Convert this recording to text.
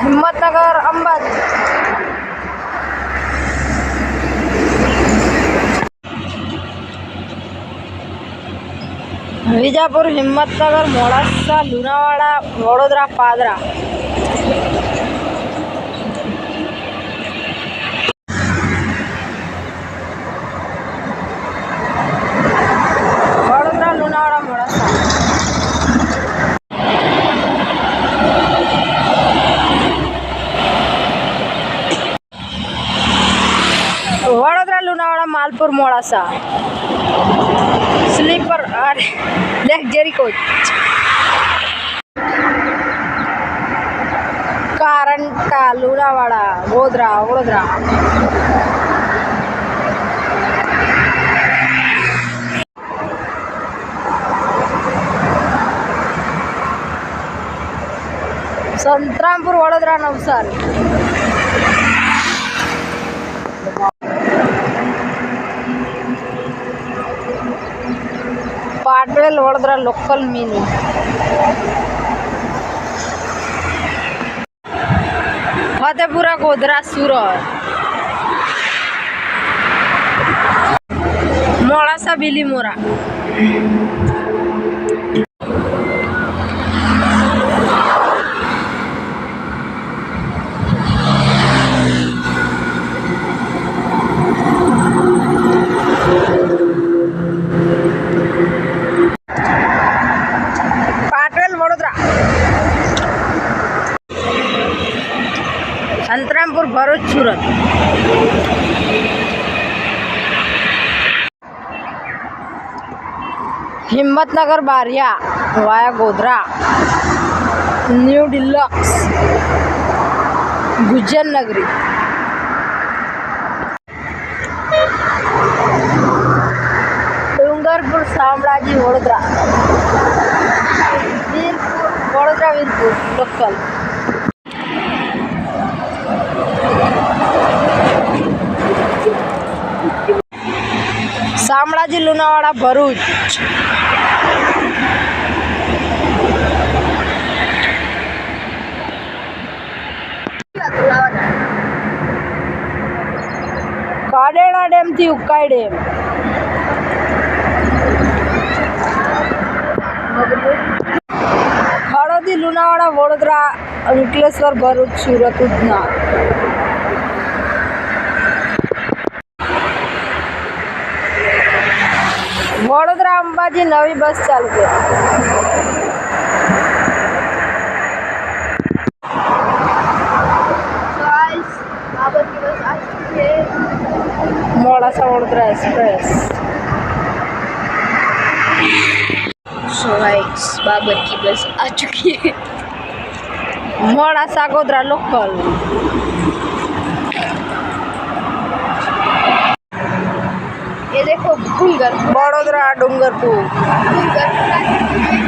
હિંમતનગર અંબાજી વિજાપુર હિંમતનગર મોડાસા લુણાવાડા વડોદરા પાદરા मोड़ा सा। स्लीपर अरे कोच कारणका Lunawada Godhra Vadodara Santrampur Vadodara Navsari. Patvel Vadodara local mini Fatepura Godhra Surat Modasa Bilimora Santrampur Bharuch Surat Himmatnagar Baria via Godhra new deluxe Gujjar Nagari Dungarpur Shamlaji Vadodara Virpur Vadodara Virpur local Shamlaji Lunawada Bharuch. કાડેડા ડેમથી Ukai dam. હળદી લુણાવાડા વડોદરા અંકલેશ્વર ભરૂચ સુરત ઉધના. હજી નવી bus ચાલુ કરી Modasa Vadodara express. Babur કી bus આ ચુકી મોડાસા ગોધરા લોકલ. ये देखो डूंगरपुर बड़ोदरा डूंगरपुर डूंगरपुर